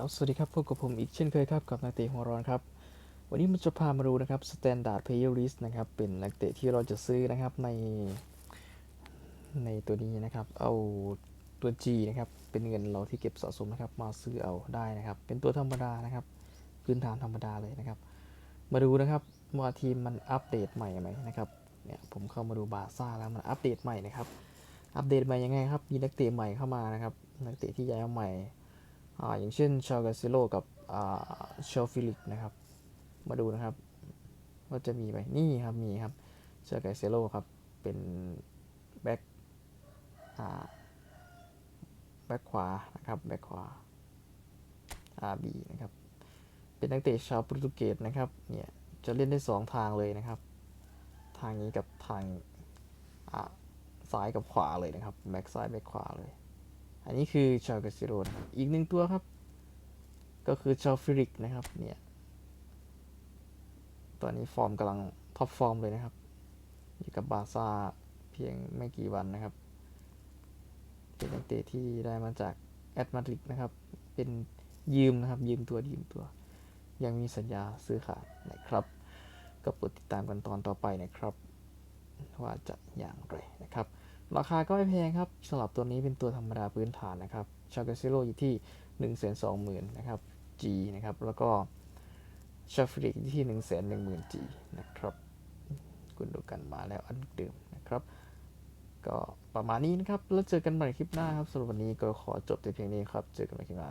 ครับสวัสดีครับพบกับผมอีกเช่นเคยครับกับนักเตะหัวร้อนครับ วันนี้มันจะพามาดูนะครับ Standard Player List นะครับ เป็นนักเตะที่เราจะซื้อนะครับใน ในตัวนี้นะครับ เอาตัว G นะครับ เป็นเงินเราที่เก็บสะสมนะครับ มาซื้อเอาได้นะครับ เป็นตัวธรรมดานะครับ พื้นฐานธรรมดาเลยนะครับ มาดูนะครับว่าทีมมันอัปเดตใหม่ไหมนะครับ เนี่ยผมเข้ามาดูบาซ่าแล้วมันอัปเดตใหม่นะครับ อัปเดตใหม่ยังไงครับ มีนักเตะใหม่เข้ามานะครับ นักเตะที่ย้ายมาใหม่ อ่าอย่างเช่นชาวกาซิโลกับอ่าเชลฟิลิกนะครับ มาดูนะครับ ว่าจะมีไหมนี่ครับมีครับชาวกาซิโลครับ เป็นแบ็คอ่าแบ็คขวานะครับแบ็คขวา RB นะครับ เป็นนักเตะชาวโปรตุเกสนะครับเนี่ยจะเล่นได้สองทางเลยนะครับ ทางนี้กับทางอ่าซ้ายกับขวาเลยนะครับแบ็คซ้ายแบ็คขวาเลย อันนี้คือชาวกาซิโรนอีกหนึ่งตัวครับ ก็คือชาวฟิริกนะครับเนี่ยตอนนี้ฟอร์มกำลังท็อปฟอร์มเลยนะครับ อยู่กับบาร์ซ่าเพียงไม่กี่วันนะครับ เป็นนักเตะที่ได้มาจากแอตมาดริดนะครับ เป็นยืมนะครับ ยืมตัวยืมตัว ยังมีสัญญาซื้อขายนะครับ ก็โปรดติดตามกันตอนต่อไปนะครับ ว่าจะอย่างไรนะครับ ราคาก็ไม่แพงครับสำหรับตัวนี้เป็นตัวธรรมดาพื้นฐานนะครับชาเกซิโลอยู่ที่ 120,000นะครับ G นะครับ แล้วก็ชาฟริกอยู่ที่1นึ่งแสนหนึ่งหมื่น G นะครับ คุณดูกันมาแล้วอันเดิมนะครับ ก็ประมาณนี้นะครับ แล้วเจอกันใหม่คลิปหน้าครับสำหรับวันนี้ก็ขอจบแต่เพียงนี้ครับ เจอกันใหม่คลิปหน้า